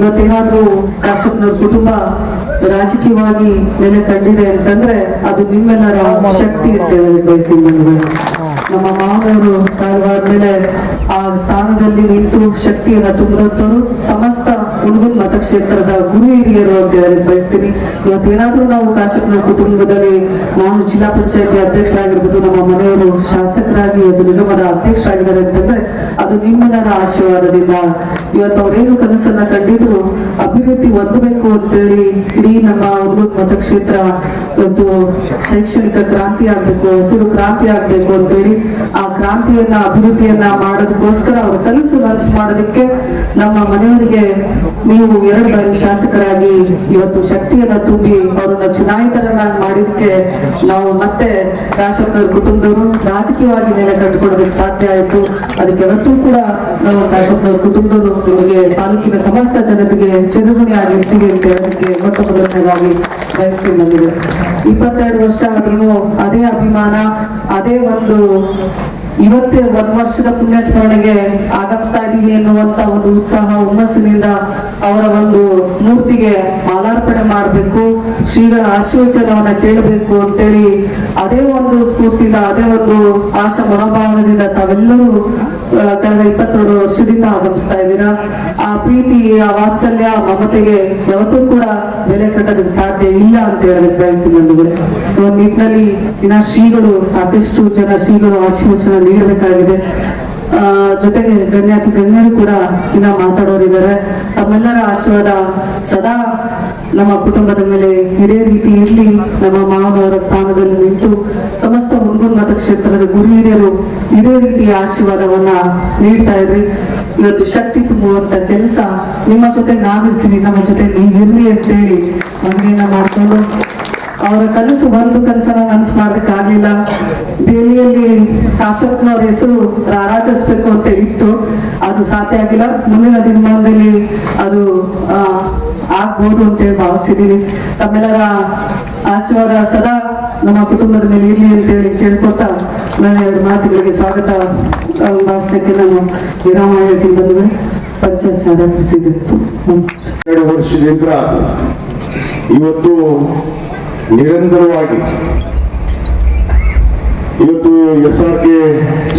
ಇವತ್ತೇನಾದ್ರೂ ಕಾಶ್ಯಪ್ನವ್ರ ಕುಟುಂಬ ರಾಜಕೀಯವಾಗಿ ನೆಲೆ ಕಂಡಿದೆ ಅಂತಂದ್ರೆ ಅದು ನಿಮ್ಮೆಲ್ಲರ ಶಕ್ತಿ ಅಂತ ಹೇಳಿ ಬಯಸ್ತೀನಿ ನನಗೆ ನಮ್ಮ ಮಾವನವರು ಕಾಲವಾದ್ಮೇಲೆ ಆ ಸ್ಥಾನದಲ್ಲಿ ನಿಂತು ಶಕ್ತಿಯನ್ನ ತುಂಬಿದಂತವರು ಸಮಸ್ತ ಹುಡುಗನ್ ಮತಕ್ಷೇತ್ರದ ಗುರು ಹಿರಿಯರು ಅಂತ ಹೇಳಿ ಬಯಸ್ತೀನಿ. ಇವತ್ತೇನಾದ್ರೂ ನಾವು ಕಾಶ್ಯಪ್ನ ಕುಟುಂಬದಲ್ಲಿ ನಾನು ಜಿಲ್ಲಾ ಪಂಚಾಯತಿ ಅಧ್ಯಕ್ಷರಾಗಿರ್ಬೋದು, ನಮ್ಮ ಮನೆಯವರು ಶಾಸಕರಾಗಿ ಅದು ನಿಗಮದ ಅಧ್ಯಕ್ಷರಾಗಿದ್ದಾರೆ ಅಂತಂದ್ರೆ ಅದು ನಿಮ್ಮೆಲ್ಲರ ಆಶೀರ್ವಾದದಿಂದ ಇವತ್ತು ಅವರೇನು ಕನಸನ್ನ ಕಂಡಿದ್ರು, ಅಭಿವೃದ್ಧಿ ಹೊಂದಬೇಕು ಅಂತೇಳಿ ಇಡೀ ನಮ್ಮ ಒಂದು ಮತಕ್ಷೇತ್ರ ಇವತ್ತು ಶೈಕ್ಷಣಿಕ ಕ್ರಾಂತಿ ಆಗ್ಬೇಕು, ಹಸಿರು ಕ್ರಾಂತಿ ಆಗ್ಬೇಕು ಅಂತೇಳಿ ಆ ಕ್ರಾಂತಿಯನ್ನ, ಅಭಿವೃದ್ಧಿಯನ್ನ ಮಾಡೋದಕ್ಕೋಸ್ಕರ ಅವ್ರ ಕನಸು ನನಸು ಮಾಡೋದಕ್ಕೆ ನಮ್ಮ ಮನೆಯವರಿಗೆ ನೀವು ಎರಡು ಬಾರಿ ಶಾಸಕರಾಗಿ ಇವತ್ತು ಶಕ್ತಿಯನ್ನ ತುಂಬಿ ಅವರನ್ನ ಚುನಾಯಿತರನ್ನಾಗಿ ಮಾಡಿದಕ್ಕೆ ನಾವು ಮತ್ತೆ ಕಾಶಪ್ಪನವ್ರ ಕುಟುಂಬದವರು ರಾಜಕೀಯವಾಗಿ ನೆಲೆ ಕಟ್ಟಿಕೊಳ್ಳೋದಕ್ಕೆ ಸಾಧ್ಯ ಆಯಿತು. ಅದಕ್ಕೆ ಯಾವತ್ತೂ ಕೂಡ ನಾವು ಕಾಶಪ್ಪನವ್ರ ಕುಟುಂಬದವರು ನಿಮಗೆ ತಾಲೂಕಿನ ಸಮಸ್ತ ಜನತೆಗೆ ಚಿರಋಣಿ ಆಗಿರ್ತೀವಿ ಅಂತ ಹೇಳೋದಕ್ಕೆ ಮೊಟ್ಟ ಮೊದಲನೇದಾಗಿ ಬಯಸ್ತೀನಿ ನಮಗೆ ಇಪ್ಪತ್ತೆರಡು ವರ್ಷ ಆದ್ರೂ ಅದೇ ಅಭಿಮಾನ, ಅದೇ ಒಂದು ಇವತ್ತೇ ಒಂದ್ ವರ್ಷದ ಪುಣ್ಯ ಸ್ಮರಣೆಗೆ ಆಗಮಿಸ್ತಾ ಇದೀವಿ ಎನ್ನುವಂತ ಒಂದು ಉತ್ಸಾಹ, ಹುಮ್ಮಸ್ಸಿನಿಂದ ಅವರ ಒಂದು ಮೂರ್ತಿಗೆ ಮಾಲಾರ್ಪಣೆ ಮಾಡಬೇಕು, ಶ್ರೀಗಳ ಆಶೀರ್ವಚನವನ್ನ ಕೇಳಬೇಕು ಅಂತೇಳಿ ಅದೇ ಒಂದು ಸ್ಫೂರ್ತಿಯಿಂದ, ಅದೇ ಒಂದು ಆಶಾ ಮನೋಭಾವನದಿಂದ ತಾವೆಲ್ಲರೂ ಕಳೆದ ಇಪ್ಪತ್ತೆರಡು ವರ್ಷದಿಂದ ಆಗಮಿಸ್ತಾ ಇದ್ದೀರಾ. ಆ ಪ್ರೀತಿ, ಆ ವಾತ್ಸಲ್ಯ ಮಮತೆಗೆ ಯಾವತ್ತೂ ಕೂಡ ಬೆಲೆ ಕಟ್ಟೋದಕ್ಕೆ ಸಾಧ್ಯ ಇಲ್ಲ ಅಂತ ಹೇಳೋದಕ್ಕೆ ಬಯಸ್ತೀನಿ ಸೊ ನಿಟ್ಟಿನಲ್ಲಿ ಇನ್ನ ಶ್ರೀಗಳು, ಸಾಕಷ್ಟು ಜನ ಶ್ರೀಗಳು ಆಶೀರ್ವಚನ ನೀಡಬೇಕಾಗಿದೆ ಆ, ಜೊತೆಗೆ ಗಣ್ಯಾತಿ ಗಣ್ಯರು ಕೂಡ ಇನ್ನ ಮಾತಾಡೋರಿದ್ದಾರೆ. ತಮ್ಮೆಲ್ಲರ ಆಶೀರ್ವಾದ ಸದಾ ನಮ್ಮ ಕುಟುಂಬದ ಮೇಲೆ ಇದೇ ರೀತಿ ಇರಲಿ. ನಮ್ಮ ಮಾವನವರ ಸ್ಥಾನದಲ್ಲಿ ನಿಂತು ಸಮಸ್ತ ಹುಡುಗನ್ ಮತಕ್ಷೇತ್ರದ ಗುರು ಹಿರಿಯರು ಇದೇ ರೀತಿಯ ಆಶೀರ್ವಾದವನ್ನ ನೀಡ್ತಾ ಇರ್ರಿ. ಇವತ್ತು ಶಕ್ತಿ ತುಂಬುವಂತ ಕೆಲಸ ನಿಮ್ಮ ಜೊತೆ ನಾವಿರ್ತೀವಿ. ನಮ್ಮ ಜೊತೆ ನೀವಿರ್ಲಿ ಅಂತೇಳಿ ಮನೆಯನ್ನ ಮಾಡ್ಕೊಂಡು ಅವರ ಕನಸು ಒಂದು ಕನಸನ್ನ ನನಸು ಮಾಡೋದಕ್ಕಾಗ್ಲಿಲ್ಲ. ದೆಹಲಿಯಲ್ಲಿ ಅಶೋಕ್ನವ್ರ ಹೆಸರು ರಾರಾಜಿಸ್ಬೇಕು ಅಂತ ಇತ್ತು ಅದು ಸಾಧ್ಯ ಆಗಿಲ್ಲ. ಮುಂದಿನ ದಿನಮಾನದಲ್ಲಿ ಅದು ಆಗ್ಬೋದು ಅಂತೇಳಿ ಭಾವಿಸಿದ್ದೀನಿ ತಮ್ಮೆಲ್ಲರ ಆಶೀರ್ವಾದ ಸದಾ ನಮ್ಮ ಕುಟುಂಬದ ಮೇಲೆ ಇರಲಿ ಅಂತೇಳಿ ಕೇಳ್ಕೊತಾ ನನ್ನ ಎರಡು ಮಾತುಗಳಿಗೆ ಸ್ವಾಗತ. ಭಾಷಣಕ್ಕೆ ನಾನು ವಿರಾಮ ಹೇಳ್ತೀನಿ ಬಂದ್ರೆ ಪಂಚಾಚಾರ ಎರಡು ವರ್ಷದಿಂದ ಇವತ್ತು ನಿರಂತರವಾಗಿ ಇವತ್ತು ಎಸ್ ಆರ್ ಕೆ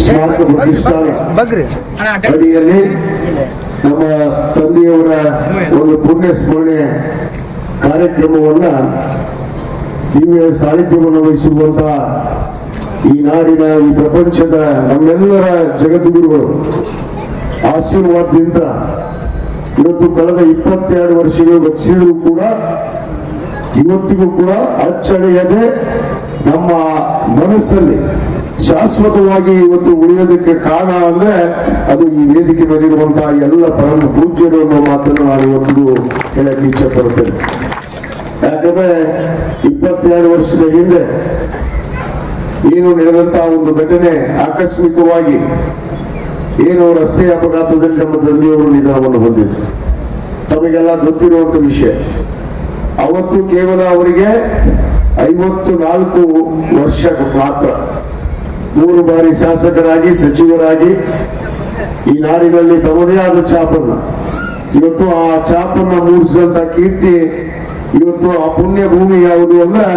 ಸ್ಮಾರಕ ಪ್ರತಿಷ್ಠಾನ ಅಡಿಯಲ್ಲಿ ನಮ್ಮ ತಂದೆಯವರ ಒಂದು ಪುಣ್ಯ ಸ್ಮರಣೆ ಕಾರ್ಯಕ್ರಮವನ್ನ ದಿವ್ಯ ಸಾಹಿತ್ಯವನ್ನು ವಹಿಸುವಂತ ಈ ನಾಡಿನ ಈ ಪ್ರಪಂಚದ ನಮ್ಮೆಲ್ಲರ ಜಗದ್ಗುರುಗಳು ಆಶೀರ್ವಾದದಿಂದ ಇವತ್ತು ಕಳೆದ ಇಪ್ಪತ್ತೆರಡು ವರ್ಷಗಳು ರಚಿಸಿದ್ರು ಕೂಡ ಇವತ್ತಿಗೂ ಕೂಡ ಅಚ್ಚಳಿಯದೆ ನಮ್ಮ ಮನಸ್ಸಲ್ಲಿ ಶಾಶ್ವತವಾಗಿ ಇವತ್ತು ಉಳಿಯೋದಕ್ಕೆ ಕಾರಣ ಅಂದ್ರೆ ಅದು ಈ ವೇದಿಕೆ ಮೇಲಿರುವಂತಹ ಎಲ್ಲ ಪರಮ ಪೂಜ್ಯರು ಅನ್ನೋ ಮಾತನ್ನು ನಾನು ಇವತ್ತು ಹೇಳಕ್ಕೆ ಇಚ್ಛೆ ಪಡುತ್ತೇನೆ. ಯಾಕಂದ್ರೆ ಇಪ್ಪತ್ತೆರಡು ವರ್ಷದ ಹಿಂದೆ ಏನು ನಡೆದಂತಹ ಒಂದು ಘಟನೆ ಆಕಸ್ಮಿಕವಾಗಿ ಏನು ರಸ್ತೆ ಅಪಘಾತದಲ್ಲಿ ನಮ್ಮ ತಂದೆಯವರು ನಿಧನವನ್ನು ಹೊಂದಿದ್ರು. ತಮಗೆಲ್ಲ ಗೊತ್ತಿರುವಂತ ವಿಷಯ. ಅವತ್ತು ಕೇವಲ ಅವರಿಗೆ ಐವತ್ತು ನಾಲ್ಕು ವರ್ಷ ಮಾತ್ರ. ಮೂರು ಬಾರಿ ಶಾಸಕರಾಗಿ, ಸಚಿವರಾಗಿ ಈ ನಾಡಿನಲ್ಲಿ ತಮ್ಮದೇ ಆದ ಚಾಪನ್ನ. ಇವತ್ತು ಆ ಚಾಪನ್ನ ಮೂಡಿಸಿದಂತ ಕೀರ್ತಿ ಇವತ್ತು ಆ ಪುಣ್ಯ ಭೂಮಿ ಯಾವುದು ಅಂದ್ರೆ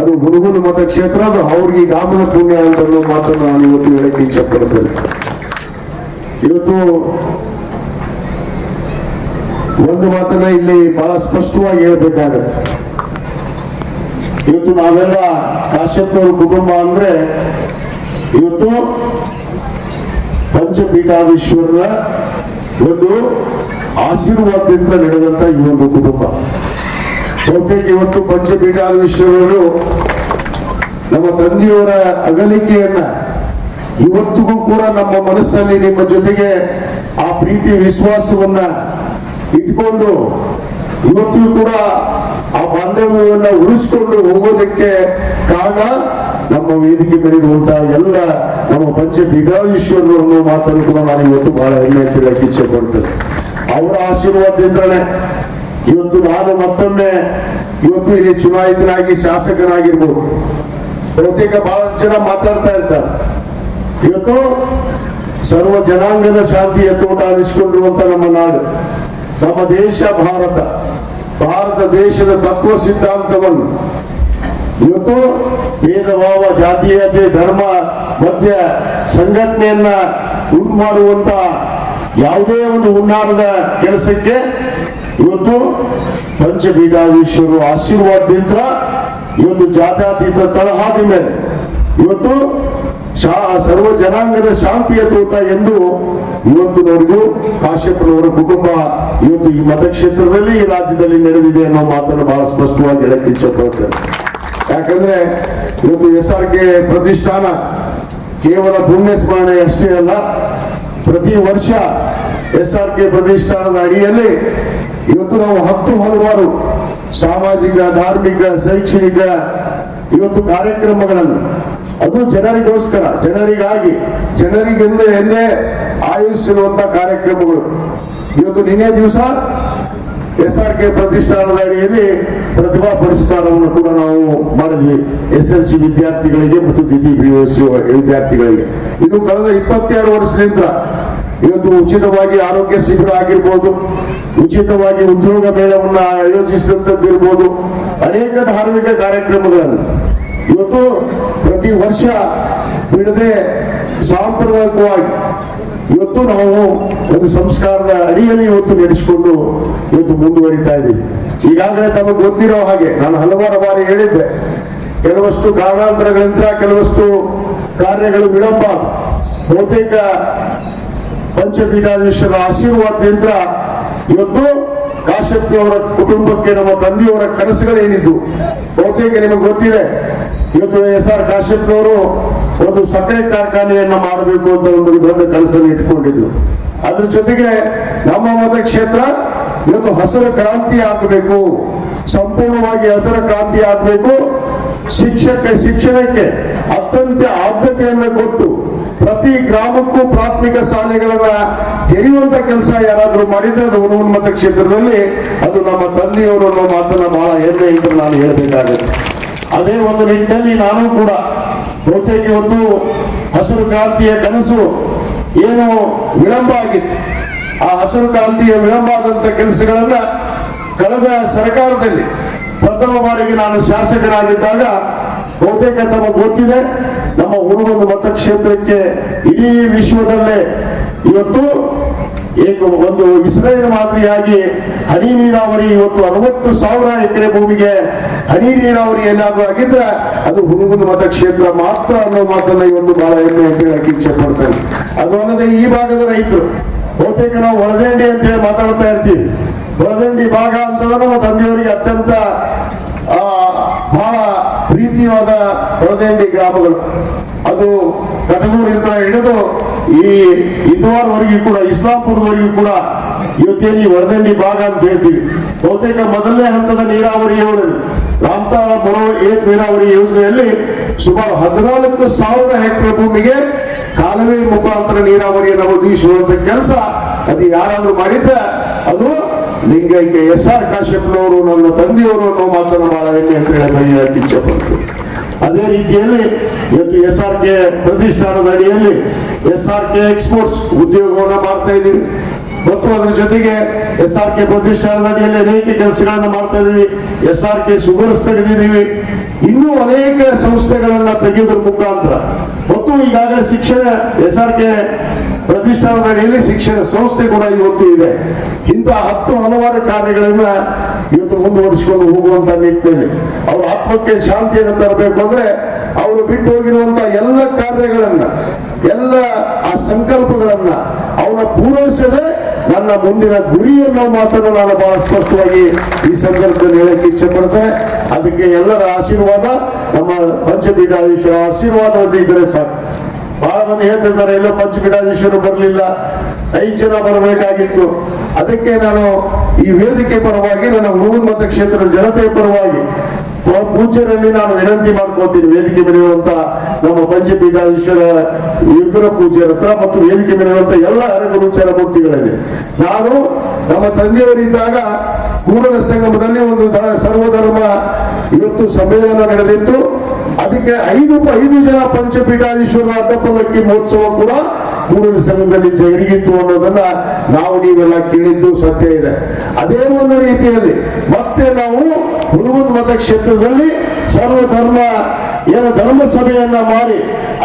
ಅದು ಹುಡುಗನ ಮತಕ್ಷೇತ್ರ, ಅದು ಅವ್ರಿಗೆ ಗಾಮನ ಪುಣ್ಯ ಅಂತ ಮಾತ್ರ ನಾನು ಇವತ್ತು ಹೇಳಕ್ಕೆ ಇಚ್ಛೆ ಪಡ್ತೇನೆ ಇವತ್ತು ಒಂದು ಮಾತನ್ನ ಇಲ್ಲಿ ಬಹಳ ಸ್ಪಷ್ಟವಾಗಿ ಹೇಳ್ಬೇಕಾಗತ್ತೆ. ಇವತ್ತು ನಾವೆಲ್ಲ ಕಾಶ್ಯಪ್ನವ್ರ ಕುಟುಂಬ ಅಂದ್ರೆ ಇವತ್ತು ಪಂಚಪೀಠಾಧೀಶ್ವರರ ಒಂದು ಆಶೀರ್ವಾದದಿಂದ ನಡೆದಂತ ಈ ಒಂದು ಕುಟುಂಬ. ಬಹುತೇಕ ಇವತ್ತು ಪಂಚಪೀಠಾಧೀಶ್ವರರು ನಮ್ಮ ತಂದೆಯವರ ಅಗಲಿಕೆಯನ್ನ ಇವತ್ತಿಗೂ ಕೂಡ ನಮ್ಮ ಮನಸ್ಸಲ್ಲಿ ನಿಮ್ಮ ಜೊತೆಗೆ ಆ ಪ್ರೀತಿ ವಿಶ್ವಾಸವನ್ನ ಇಟ್ಕೊಂಡು ಇವತ್ತಿಗೂ ಕೂಡ ಆ ಬಾಂಧವ್ಯವನ್ನ ಉಳಿಸ್ಕೊಂಡು ಹೋಗೋದಕ್ಕೆ ಕಾರಣ ನಮ್ಮ ವೇದಿಕೆ ಬೆಳೆದಿರುವಂತಹ ಎಲ್ಲ ನಮ್ಮ ಪಂಚ ಅನ್ನೋ ಮಾತನ್ನು ಕೂಡ ನಾನು ಇವತ್ತು ಬಹಳ ಹೆಮ್ಮೆ ಹೇಳಕ್ಕೆ ಇಚ್ಛೆ ಪಡ್ತೇನೆ ಅವರ ಆಶೀರ್ವಾದದಿಂದಲೇ ಇವತ್ತು ನಾನು ಮತ್ತೊಮ್ಮೆ ಇವತ್ತು ಇಲ್ಲಿ ಚುನಾಯಿತನಾಗಿ ಶಾಸಕನಾಗಿರ್ಬೋದು. ಬಹುತೇಕ ಬಹಳಷ್ಟು ಜನ ಮಾತಾಡ್ತಾ ಇರ್ತಾರೆ. ಇವತ್ತು ಸರ್ವ ಜನಾಂಗದ ಶಾಂತಿ ಎತ್ತೋಟ ಅನಿಸ್ಕೊಂಡಿರುವಂತ ನಮ್ಮ ನಾಡು, ನಮ್ಮ ದೇಶ ಭಾರತ. ಭಾರತ ದೇಶದ ತತ್ವ ಸಿದ್ಧಾಂತವನ್ನು. ಇವತ್ತು ಭೇದ ಭಾವ ಜಾತೀಯತೆ, ಧರ್ಮ, ಮಧ್ಯ ಸಂಘಟನೆಯನ್ನ ಉಂಟು ಮಾಡುವಂತ ಯಾವುದೇ ಒಂದು ಹುನ್ನಾರದ ಕೆಲಸಕ್ಕೆ ಇವತ್ತು ಪಂಚಬೀಡಾಧೀಶ್ವರರು ಆಶೀರ್ವಾದದಿಂದ ಇವತ್ತು ಜಾತ್ಯಾತೀತ ತಳಹಾದಿ ಮೇಲೆ. ಇವತ್ತು ಶಾ ಸರ್ವ ಜನಾಂಗದ ಶಾಂತಿಯ ತೋಟ ಎಂದು ಇವತ್ತಿನವರೆಗೂ ಕಾಶ್ಯಪ್ರವರ ಕುಟುಂಬ ಇವತ್ತು ಈ ಮತಕ್ಷೇತ್ರದಲ್ಲಿ, ಈ ರಾಜ್ಯದಲ್ಲಿ ನಡೆದಿದೆ ಅನ್ನೋ ಮಾತನ್ನು ಬಹಳ ಸ್ಪಷ್ಟವಾಗಿ ಹೇಳಕ್ಕೆ ಇಚ್ಛಪಡ್ತೇನೆ ಯಾಕಂದ್ರೆ ಇವತ್ತು ಎಸ್ ಆರ್ ಕೆ ಪ್ರತಿಷ್ಠಾನ ಕೇವಲ ಪುಣ್ಯ ಸ್ಮರಣೆ ಅಷ್ಟೇ ಅಲ್ಲ, ಪ್ರತಿ ವರ್ಷ ಎಸ್ ಆರ್ ಕೆ ಪ್ರತಿಷ್ಠಾನದ ಅಡಿಯಲ್ಲಿ ಇವತ್ತು ನಾವು ಹತ್ತು ಹಲವಾರು ಸಾಮಾಜಿಕ, ಧಾರ್ಮಿಕ, ಶೈಕ್ಷಣಿಕ ಇವತ್ತು ಕಾರ್ಯಕ್ರಮಗಳನ್ನು ಅದು ಜನರಿಗೋಸ್ಕರ, ಜನರಿಗಾಗಿ, ಜನರಿಗೆಂದು ಎಂದೇ ಆಯೋಜಿಸಿರುವಂತ ಕಾರ್ಯಕ್ರಮಗಳು. ಇವತ್ತು ನಿನ್ನೆ ದಿವಸ ಎಸ್ ಆರ್ ಕೆ ಪ್ರತಿಷ್ಠಾನದ ಅಡಿಯಲ್ಲಿ ಪ್ರತಿಭಾ ಪುರಸ್ಕಾರವನ್ನು ಕೂಡ ನಾವು ಮಾಡಿದ್ವಿ. ಎಸ್ ಎಲ್ ಸಿ ವಿದ್ಯಾರ್ಥಿಗಳಿಗೆ ಮತ್ತು ದ್ವಿತೀಯ ಪಿ ಯು ಸಿ ವಿದ್ಯಾರ್ಥಿಗಳಿಗೆ. ಇದು ಕಳೆದ ಇಪ್ಪತ್ತೆರಡು ವರ್ಷದಿಂದ ಇವತ್ತು ಉಚಿತವಾಗಿ ಆರೋಗ್ಯ ಶಿಬಿರ ಆಗಿರ್ಬೋದು, ಉಚಿತವಾಗಿ ಉದ್ಯೋಗ ಮೇಳವನ್ನು ಆಯೋಜಿಸಿದಂಥದ್ದು ಇರ್ಬೋದು ಅನೇಕ ಧಾರ್ಮಿಕ ಕಾರ್ಯಕ್ರಮಗಳನ್ನು. ಇವತ್ತು ಪ್ರತಿ ವರ್ಷ ಬಿಡದೆ ಸಾಂಪ್ರದಾಯಿಕವಾಗಿ ಇವತ್ತು ನಾವು ಒಂದು ಸಂಸ್ಕಾರದ ಅಡಿಯಲ್ಲಿ ಇವತ್ತು ನಡೆಸಿಕೊಂಡು ಇವತ್ತು ಮುಂದುವರಿತಾ ಇದ್ದೀವಿ ಈಗಾಗಲೇ ತಮಗೆ ಗೊತ್ತಿರೋ ಹಾಗೆ ನಾನು ಹಲವಾರು ಬಾರಿ ಹೇಳಿದ್ದೆ, ಕೆಲವಷ್ಟು ಕಾರಣಾಂತರಗಳಿಂದ ಕೆಲವಷ್ಟು ಕಾರ್ಯಗಳು ವಿಳಂಬ. ಬಹುತೇಕ ಪಂಚಪೀಠಾಧೀಶರ ಆಶೀರ್ವಾದದಿಂದ ಇವತ್ತು ಕಾಶ್ಯಪ್ ಕುಟುಂಬಕ್ಕೆ ನಮ್ಮ ತಂದೆಯವರ ಕನಸುಗಳೇನಿದ್ದು, ಬಹುತೇಕ ನಿಮಗೆ ಗೊತ್ತಿದೆ ಇವತ್ತು ಎಸ್ ಆರ್ ಕಾಶ್ಯಪ್ನವರು ಒಂದು ಸಕ್ಕರೆ ಕಾರ್ಖಾನೆಯನ್ನ ಮಾಡಬೇಕು ಅಂತ ಒಂದು ದೊಡ್ಡ ಕನಸನ್ನು ಇಟ್ಕೊಂಡಿದ್ರು ಅದ್ರ ಜೊತೆಗೆ ನಮ್ಮ ಮತಕ್ಷೇತ್ರ ಇವತ್ತು ಹಸಿರು ಕ್ರಾಂತಿ ಆಗಬೇಕು. ಸಂಪೂರ್ಣವಾಗಿ ಹಸಿರು ಕ್ರಾಂತಿ ಆಗಬೇಕು. ಶಿಕ್ಷಕ ಶಿಕ್ಷಣಕ್ಕೆ ಅತ್ಯಂತ ಆದ್ಯತೆಯನ್ನು ಕೊಟ್ಟು ಪ್ರತಿ ಗ್ರಾಮಕ್ಕೂ ಪ್ರಾಥಮಿಕ ಶಾಲೆಗಳನ್ನ ತೆರೆಯುವಂತ ಕೆಲಸ ಯಾರಾದ್ರೂ ಮಾಡಿದ್ರೆ ಅದು ಹುಣಗುಂದ ಕ್ಷೇತ್ರದಲ್ಲಿ ಅದು ನಮ್ಮ ತಂದೆಯವರು ಅನ್ನೋ ಮಾತನ್ನ ಬಹಳ ಹೆಮ್ಮೆಯಿಂದ ನಾನು ಹೇಳಬೇಕಾಗುತ್ತೆ ಅದೇ ಒಂದು ನಿಟ್ಟಿನಲ್ಲಿ ನಾನು ಕೂಡ ಬಹುತೇಕ ಇವತ್ತು ಹಸಿರು ಕ್ರಾಂತಿಯ ಕನಸು ಏನು ವಿಳಂಬ ಆಗಿತ್ತು. ಆ ಹಸಿರು ಕ್ರಾಂತಿಯ ವಿಳಂಬ ಆದಂತ ಕೆಲಸಗಳನ್ನ ಕಳೆದ ಸರ್ಕಾರದಲ್ಲಿ ಪ್ರಥಮ ಬಾರಿಗೆ ನಾನು ಶಾಸಕರಾಗಿದ್ದಾಗ ಬಹುತೇಕ ತಮಗೆ ಗೊತ್ತಿದೆ, ನಮ್ಮ ಹುಡುಗನ ಮತಕ್ಷೇತ್ರಕ್ಕೆ ಇಡೀ ವಿಶ್ವದಲ್ಲೇ ಇವತ್ತು ಏಕ ಒಂದು ಇಸ್ರೇಲ್ ಮಾದರಿಯಾಗಿ ಹನಿ ನೀರಾವರಿ ಇವತ್ತು ಅರವತ್ತು ಸಾವಿರ ಎಕರೆ ಭೂಮಿಗೆ ಹನಿ ನೀರಾವರಿ ಏನಾದ್ರೂ ಆಗಿದ್ರೆ ಅದು ಮತ ಮತಕ್ಷೇತ್ರ ಮಾತ್ರ ಅನ್ನೋ ಮಾತನ್ನ ಇವತ್ತು ಬಹಳ ಹೆಮ್ಮೆ ಅಂತ ಹೇಳಕ್ಕೆ ಇಚ್ಛೆ ಪಡ್ತೇನೆ. ಅದು ಅಲ್ಲದೆ ಈ ಭಾಗದ ರೈತರು ಬಹುತೇಕ ನಾವು ಒಳದಂಡಿ ಅಂತ ಹೇಳಿ ಮಾತಾಡ್ತಾ ಇರ್ತೀವಿ. ಹೊಳದಂಡಿ ಭಾಗ ಅಂತಂದ್ರೆ ನಮ್ಮ ತಂದೆಯವರಿಗೆ ಅತ್ಯಂತ ಆ, ಬಹಳ ಪ್ರೀತಿಯಾದ ಒಳದಂಡಿ ಗ್ರಾಮಗಳು. ಅದು ಕಟಗೂರಿಂದ ಹಿಡಿದು ಈ ಹಿಂದುವಾರ್ವರೆಗೂ ಕೂಡ ಇಸ್ಲಾಂಪುರದವರೆಗೂ ಕೂಡ ಇವತ್ತೇನು ವರದಂಡಿ ಭಾಗ ಅಂತ ಹೇಳ್ತೀವಿ. ಬಹುತೇಕ ಮೊದಲನೇ ಹಂತದ ನೀರಾವರಿ ಯೋಜನೆ ರಾಮತಾಳ ಬರೋ ಏಕ್ ನೀರಾವರಿ ಯೋಜನೆಯಲ್ಲಿ ಸುಮಾರು ಹದಿನಾಲ್ಕು ಸಾವಿರ ಹೆಕ್ಟೇರ್ ಭೂಮಿಗೆ ಕಾಲುವೆ ಮುಖಾಂತರ ನೀರಾವರಿಯನ್ನು ಒದಗಿಸುವಂತ ಕೆಲಸ ಅದು ಯಾರಾದ್ರೂ ಮಾಡಿದ್ರೆ ಅದು ಲಿಂಗೈಕ್ಯ ಎಸ್ ಆರ್ ಕಾಶ್ಯಪ್ನವರು, ನನ್ನ ತಂದೆಯವರು ಅನ್ನೋ ಮಾತನ್ನು ಬಹಳ ಅಂತ ಹೇಳಿ ಇಚ್ಛೆ ಇಚ್ಛೆಪಡ್ತೀನಿ ಅದೇ ರೀತಿಯಲ್ಲಿ ಇವತ್ತು ಎಸ್ ಆರ್ ಕೆ ಪ್ರತಿಷ್ಠಾನದ ಅಡಿಯಲ್ಲಿ ಎಸ್ ಆರ್ ಕೆ ಎಕ್ಸ್ಪೋರ್ಟ್ಸ್ ಉದ್ಯೋಗವನ್ನು ಮಾಡ್ತಾ ಇದ್ದೀವಿ. ಮತ್ತು ಅದರ ಜೊತೆಗೆ ಎಸ್ ಆರ್ ಕೆ ಪ್ರತಿಷ್ಠಾನದ ಅಡಿಯಲ್ಲಿ ಅನೇಕ ಕೆಲಸಗಳನ್ನು ಮಾಡ್ತಾ ಇದೀವಿ ಎಸ್ ಆರ್ ಕೆ ಶುಗರ್ಸ್ ತೆಗೆದಿದ್ದೀವಿ. ಇನ್ನೂ ಅನೇಕ ಸಂಸ್ಥೆಗಳನ್ನ ತೆಗೆಯೋದ್ರ ಮುಖಾಂತರ. ಮತ್ತು ಈಗಾಗಲೇ ಶಿಕ್ಷಣ ಎಸ್ ಆರ್ ಕೆ ಪ್ರತಿಷ್ಠಾನದ ಅಡಿಯಲ್ಲಿ ಶಿಕ್ಷಣ ಸಂಸ್ಥೆ ಕೂಡ ಇವತ್ತು ಇದೆ. ಇಂತಹ ಹತ್ತು ಹಲವಾರು ಕಾರ್ಯಗಳನ್ನ ಇವತ್ತು ಮುಂದುವರಿಸಿಕೊಂಡು ಹೋಗುವಂತ ನಿಟ್ಟಿನಲ್ಲಿ ಅವ್ರ ಆತ್ಮಕ್ಕೆ ಶಾಂತಿಯನ್ನು ತರಬೇಕು ಅಂದ್ರೆ ಅವರು ಬಿಟ್ಟು ಹೋಗಿರುವಂತ ಎಲ್ಲ ಕಾರ್ಯಗಳನ್ನ, ಎಲ್ಲ ಆ ಸಂಕಲ್ಪಗಳನ್ನ ಅವನ ಪೂರೈಸದೆ ನನ್ನ ಮುಂದಿನ ಗುರಿಯನ್ನು ಮಾತನ್ನು ನಾನು ಬಹಳ ಸ್ಪಷ್ಟವಾಗಿ ಈ ಸಂದರ್ಭದಲ್ಲಿ ಹೇಳಕ್ಕೆ ಇಚ್ಛೆ ಪಡ್ತೇನೆ. ಅದಕ್ಕೆ ಎಲ್ಲರ ಆಶೀರ್ವಾದ, ನಮ್ಮ ಪಂಚಪೀಠಾಧೀಶರ ಆಶೀರ್ವಾದ ಇದ್ರೆ ಸಾಕು. ಬಹಳ ಮಂದಿ ಹೇಳ್ತಿದ್ದಾರೆ ಎಲ್ಲೋ ಪಂಚಪೀಠಾಧೀಶರು ಬರಲಿಲ್ಲ. ಐದು ಬರಬೇಕಾಗಿತ್ತು. ಅದಕ್ಕೆ ನಾನು ಈ ವೇದಿಕೆ ಪರವಾಗಿ ನನ್ನ ಹುಡುಗನ ಮತಕ್ಷೇತ್ರದ ಜನತೆಯ ಪರವಾಗಿ ಪೂಜೆಯಲ್ಲಿ ನಾನು ವಿನಂತಿ ಮಾಡ್ಕೋತೀನಿ ವೇದಿಕೆ ಬೆಳೆಯುವಂತ ನಮ್ಮ ಪಂಚಪೀಠಾಧೀಶರ ಇಬ್ಬರ ಪೂಜ್ಯರ ಹತ್ರ ಮತ್ತು ವೇದಿಕೆ ಬೆಳೆಯುವಂತ ಎಲ್ಲ ಹರಗುರುಚರ ಮೂರ್ತಿಗಳಲ್ಲಿ ನಾನು ನಮ್ಮ ತಂದೆಯವರಿದ್ದಾಗ ಕೂಡಲ ಸಂಗಮದಲ್ಲಿ ಒಂದು ಸರ್ವಧರ್ಮ ಇವತ್ತು ಸಮ್ಮೇಳನ ನಡೆದಿತ್ತು. ಅದಕ್ಕೆ ಐದು ಐದು ಜನ ಪಂಚಪೀಠಾಧೀಶ್ವರ ಅಡ್ಡಪಲ್ಲಕ್ಕಿ ಮಹೋತ್ಸವ ಕೂಡ ಕೂಡಲ ಸಂಘದಲ್ಲಿ ಜರುಗಿತ್ತು ಅನ್ನೋದನ್ನ ನಾವು ನೀವೆಲ್ಲ ಕೇಳಿದ್ದು ಸತ್ಯ ಇದೆ. ಅದೇ ಒಂದು ರೀತಿಯಲ್ಲಿ ಮತ್ತೆ ನಾವು ಹುಡುಗನ್ ಮತಕ್ಷೇತ್ರದಲ್ಲಿ ಸರ್ವಧರ್ಮ, ಏನು ಧರ್ಮ ಸಭೆಯನ್ನ ಮಾಡಿ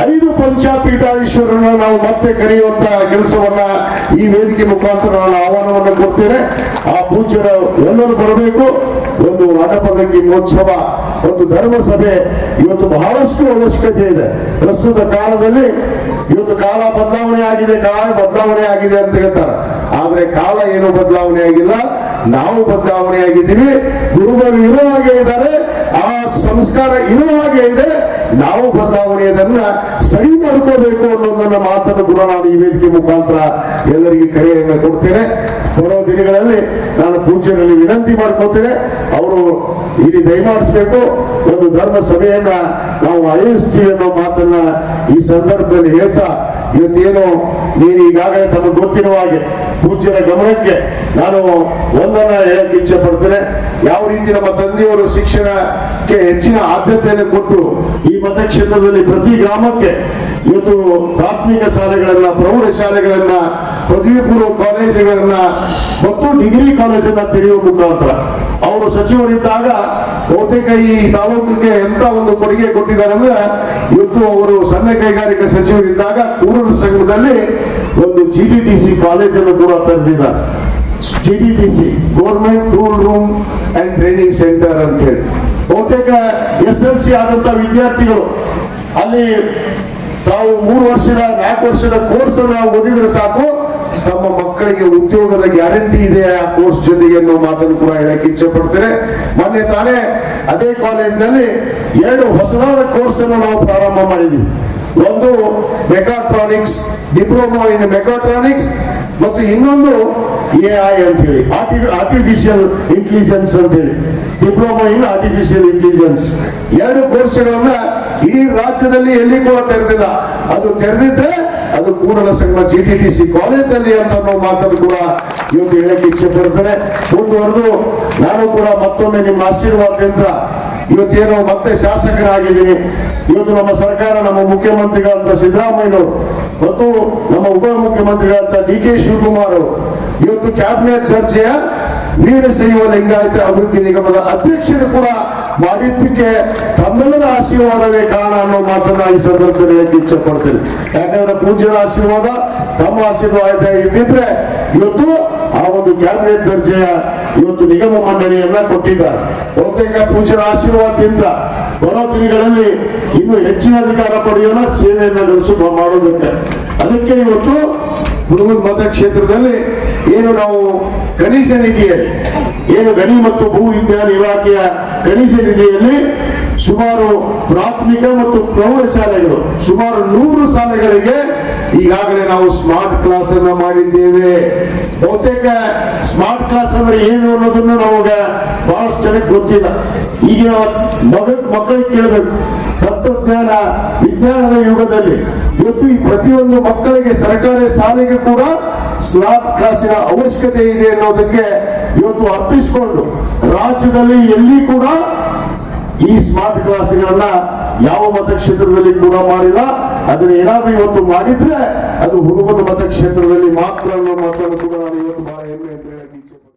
ಐದು ಪಂಚಪೀಠಾಧೀಶ್ವರನ್ನ ನಾವು ಮತ್ತೆ ಕರೆಯುವಂತ ಕೆಲಸವನ್ನ ಈ ವೇದಿಕೆ ಮುಖಾಂತರ ನಾನು ಆಹ್ವಾನವನ್ನು ಕೊಡ್ತೇನೆ. ಆ ಪೂಜ್ಯರು ಎಲ್ಲರೂ ಬರಬೇಕು. ಒಂದು ಅಡ್ಡಪಲ್ಲಕ್ಕಿ ಮಹೋತ್ಸವ ಒಂದು ಧರ್ಮ ಸಭೆ ಇವತ್ತು ಬಹಳಷ್ಟು ಅವಶ್ಯಕತೆ ಇದೆ. ಪ್ರಸ್ತುತ ಕಾಲದಲ್ಲಿ ಇವತ್ತು ಕಾಲ ಬದಲಾವಣೆ ಆಗಿದೆ, ಕಾಲ ಬದಲಾವಣೆ ಆಗಿದೆ ಅಂತ ಹೇಳ್ತಾರೆ. ಆದ್ರೆ ಕಾಲ ಏನು ಬದಲಾವಣೆ ಆಗಿಲ್ಲ, ನಾವು ಬದಲಾವಣೆ ಆಗಿದ್ದೀವಿ. ಗುರುಗಳು ಇರೋ ಹಾಗೆ ಇದ್ದಾರೆ ಆ ಸಂಸ್ಕಾರ ಇರೋ ಹಾಗೆ ಇದೆ ನಾವು ಬದಲಾವಣೆಯನ್ನ ಸರಿ ಮಾಡ್ಕೋಬೇಕು ಅನ್ನೋದನ್ನ ಮಾತನ್ನು ಕೂಡ ನಾನು ಈ ವೇದಿಕೆ ಮುಖಾಂತರ ಎಲ್ಲರಿಗೆ ಕರೆಯನ್ನು ಕೊಡ್ತೇನೆ. ಬರೋ ದಿನಗಳಲ್ಲಿ ನಾನು ಪೂಜ್ಯರಲ್ಲಿ ವಿನಂತಿ ಮಾಡ್ಕೋತೇನೆ ಅವರು ಇಲ್ಲಿ ದಯಮಾಡಿಸ್ಬೇಕು. ಒಂದು ಧರ್ಮ ಸಭೆಯನ್ನ ನಾವು ಆಯೋಜಿಸ್ತೀವಿ ಅನ್ನೋ ಮಾತನ್ನ ಈ ಸಂದರ್ಭದಲ್ಲಿ ಹೇಳ್ತಾ ಇವತ್ತೇನು ನೀನು ಈಗಾಗಲೇ ತಮಗೆ ಗೊತ್ತಿರುವ ಹಾಗೆ ಪೂಜ್ಯರ ಗಮನಕ್ಕೆ ನಾನು ಒಂದನ್ನ ಹೇಳಕ್ಕೆ ಇಚ್ಛೆ ಪಡ್ತೇನೆ ಯಾವ ರೀತಿ ನಮ್ಮ ತಂದೆಯವರು ಶಿಕ್ಷಣಕ್ಕೆ ಹೆಚ್ಚಿನ ಆದ್ಯತೆಯನ್ನು ಕೊಟ್ಟು ಈ ಮತಕ್ಷೇತ್ರದಲ್ಲಿ ಪ್ರತಿ ಗ್ರಾಮಕ್ಕೆ ಇವತ್ತು ಪ್ರಾಥಮಿಕ ಶಾಲೆಗಳನ್ನ, ಪ್ರೌಢ ಶಾಲೆಗಳನ್ನ ಪದವಿ ಪೂರ್ವ ಕಾಲೇಜುಗಳನ್ನ ಮತ್ತು ಡಿಗ್ರಿ ಕಾಲೇಜನ್ನ ತೆರೆಯುವ ಮುಖಾಂತರ. ಅವರು ಸಚಿವರಿದ್ದಾಗ ಬಹುತೇಕ ಈ ತಾಲೂಕಿಗೆ ಎಂತ ಒಂದು ಕೊಡುಗೆ ಕೊಟ್ಟಿದ್ದಾರೆ ಅಂದ್ರೆ ಇವತ್ತು ಅವರು ಸಣ್ಣ ಕೈಗಾರಿಕಾ ಸಚಿವರಿದ್ದಾಗ ಕೂಡಲ ಸಂಘದಲ್ಲಿ ಒಂದು ಜಿ ಟಿ ಟಿ ಸಿ ಕಾಲೇಜನ್ನು ಕೂಡ ತಂದಿದ್ದಾರೆ. G T T C government tool room and training centre ಅಂತ ಹೇಳಿ. ಬಹುತೇಕ ಎಸ್ ಎಲ್ ಸಿ ಆದಂತ ವಿದ್ಯಾರ್ಥಿಗಳು ಅಲ್ಲಿ ತಾವು ಮೂರು ವರ್ಷದ, ನಾಲ್ಕು ವರ್ಷದ ಕೋರ್ಸ್ ನಾವು ಓದಿದ್ರೆ ಸಾಕು, ತಮ್ಮ ಮಕ್ಕಳಿಗೆ ಉದ್ಯೋಗದ ಗ್ಯಾರಂಟಿ ಇದೆ ಆ ಕೋರ್ಸ್ ಜೊತೆಗೆ ಅನ್ನೋ ಮಾತನ್ನು ಕೂಡ ಹೇಳಕ್ಕೆ ಇಚ್ಛೆ ಪಡ್ತೇನೆ ಮೊನ್ನೆ ತಾನೇ ಅದೇ ಕಾಲೇಜ್ನಲ್ಲಿ ಎರಡು ಹೊಸದಾದ ಕೋರ್ಸ್ ಅನ್ನು ನಾವು ಪ್ರಾರಂಭ ಮಾಡಿದ್ವಿ. ಒಂದು ಮೆಕಾಟ್ರಾನಿಕ್ಸ್, ಡಿಪ್ಲೊಮಾ ಇನ್ ಮೆಕಾಟ್ರಾನಿಕ್ಸ್ ಮತ್ತು ಇನ್ನೊಂದು ಎ ಐ ಅಂತ ಹೇಳಿ ಆರ್ಟಿಫಿಷಿಯಲ್ ಇಂಟೆಲಿಜೆನ್ಸ್ ಅಂತ ಹೇಳಿ ಡಿಪ್ಲೊಮಾ ಇನ್ ಆರ್ಟಿಫಿಷಿಯಲ್ ಇಂಟೆಲಿಜೆನ್ಸ್. ಎರಡು ಕೋರ್ಸ್ಗಳನ್ನ ಇಡೀ ರಾಜ್ಯದಲ್ಲಿ ಎಲ್ಲಿ ಕೂಡ ತೆರೆದಿಲ್ಲ. ಅದು ತೆರೆದಿದ್ರೆ ಅದು ಕೂಡಲ ಸಂಘ ಜಿ ಟಿ ಟಿ ಸಿ ಕಾಲೇಜಲ್ಲಿ ಅಂತ ಅನ್ನೋ ಮಾತನ್ನು ಕೂಡ ಇವತ್ತು ಹೇಳಕ್ಕೆ ಇಚ್ಛೆ ಪಡ್ತೇನೆ. ಮುಂದುವರೆದು ನಾನು ಕೂಡ ಮತ್ತೊಮ್ಮೆ ನಿಮ್ಮ ಆಶೀರ್ವಾದದಿಂದ ಇವತ್ತೇನು ಮತ್ತೆ ಶಾಸಕರಾಗಿದ್ದೀನಿ. ಇವತ್ತು ನಮ್ಮ ಸರ್ಕಾರ ನಮ್ಮ ಮುಖ್ಯಮಂತ್ರಿಗಳಂತ ಸಿದ್ದರಾಮಯ್ಯನವರು ಮತ್ತು ನಮ್ಮ ಉಪ ಮುಖ್ಯಮಂತ್ರಿಗಳಂತ ಡಿ ಕೆ ಶಿವಕುಮಾರ್ ಅವರು ಇವತ್ತು ಕ್ಯಾಬಿನೆಟ್ ದರ್ಜೆಯ ಸೇವ ಲಿಂಗಾಯತ ಅಭಿವೃದ್ಧಿ ನಿಗಮದ ಅಧ್ಯಕ್ಷರು ಕೂಡ ಮಾಡಿದ್ದಕ್ಕೆ ತಮ್ಮೆಲ್ಲರ ಆಶೀರ್ವಾದವೇ ಕಾರಣ ಅನ್ನೋ ಮಾತನ್ನ ಈ ಸಂದರ್ಭದಲ್ಲಿ ಇಚ್ಛೆ ಪಡ್ತೀನಿ ಯಾಕಂದ್ರೆ ಪೂಜ್ಯರ ಆಶೀರ್ವಾದ, ತಮ್ಮ ಆಶೀರ್ವಾದ ಇದ್ದಿದ್ರೆ ಇವತ್ತು ಆ ಒಂದು ಕ್ಯಾಬಿನೆಟ್ ದರ್ಜೆಯ ಇವತ್ತು ನಿಗಮ ಮಂಡಳಿಯನ್ನ ಕೊಟ್ಟಿದ್ದಾರೆ. ಬಹುತೇಕ ಪೂಜ್ಯರ ಆಶೀರ್ವಾದದಿಂದ ಬರೋ ದಿನಗಳಲ್ಲಿ ಇನ್ನು ಹೆಚ್ಚಿನ ಅಧಿಕಾರ ಪಡೆಯೋಣ ಸೇವೆಯನ್ನ ನಡೆಸು ಮಾಡೋದಕ್ಕೆ. ಅದಕ್ಕೆ ಇವತ್ತು ಹುಡುಗನ ಮತಕ್ಷೇತ್ರದಲ್ಲಿ ಏನು ನಾವು ಗಣೇಶನಿಗೆ ನಿಧಿಯಲ್ಲಿ, ಏನು ಗಣಿ ಮತ್ತು ಭೂ ವಿಜ್ಞಾನ ಇಲಾಖೆಯ ಖನಿಜ ನಿಧಿಯಲ್ಲಿ ಸುಮಾರು ಪ್ರಾಥಮಿಕ ಮತ್ತು ಪ್ರೌಢಶಾಲೆಗಳು ಸುಮಾರು ನೂರು ಶಾಲೆಗಳಿಗೆ ಈಗಾಗಲೇ ನಾವು ಸ್ಮಾರ್ಟ್ ಕ್ಲಾಸ್ ಅನ್ನ ಮಾಡಿದ್ದೇವೆ. ಬಹುತೇಕ ಸ್ಮಾರ್ಟ್ ಕ್ಲಾಸ್ ಅಂದ್ರೆ ಏನು ಅನ್ನೋದನ್ನು ನಮಗೆ ಬಹಳಷ್ಟು ಜನಕ್ಕೆ ಗೊತ್ತಿಲ್ಲ. ಈಗಿನ ಮಗ, ಮಕ್ಕಳಿಗೆ ಕೇಳಬೇಕು. ತಂತ್ರಜ್ಞಾನ, ವಿಜ್ಞಾನದ ಯುಗದಲ್ಲಿ ಇವತ್ತು ಈ ಪ್ರತಿಯೊಂದು ಮಕ್ಕಳಿಗೆ ಸರ್ಕಾರಿ ಶಾಲೆಗೆ ಕೂಡ ಸ್ಮಾರ್ಟ್ ಕ್ಲಾಸಿನ ಅವಶ್ಯಕತೆ ಇದೆ ಅನ್ನೋದಕ್ಕೆ ಇವತ್ತು ಅರ್ಪಿಸಿಕೊಂಡು ರಾಜ್ಯದಲ್ಲಿ ಎಲ್ಲಿ ಕೂಡ ಈ ಸ್ಮಾರ್ಟ್ ಕ್ಲಾಸ್ಗಳನ್ನ ಯಾವ ಮತಕ್ಷೇತ್ರದಲ್ಲಿ ಕೂಡ ಮಾಡಿಲ್ಲ. ಅದನ್ನ ಏನಾದ್ರೂ ಇವತ್ತು ಮಾಡಿದ್ರೆ ಅದು ಹುಡುಗನ ಮತಕ್ಷೇತ್ರದಲ್ಲಿ ಮಾತ್ರ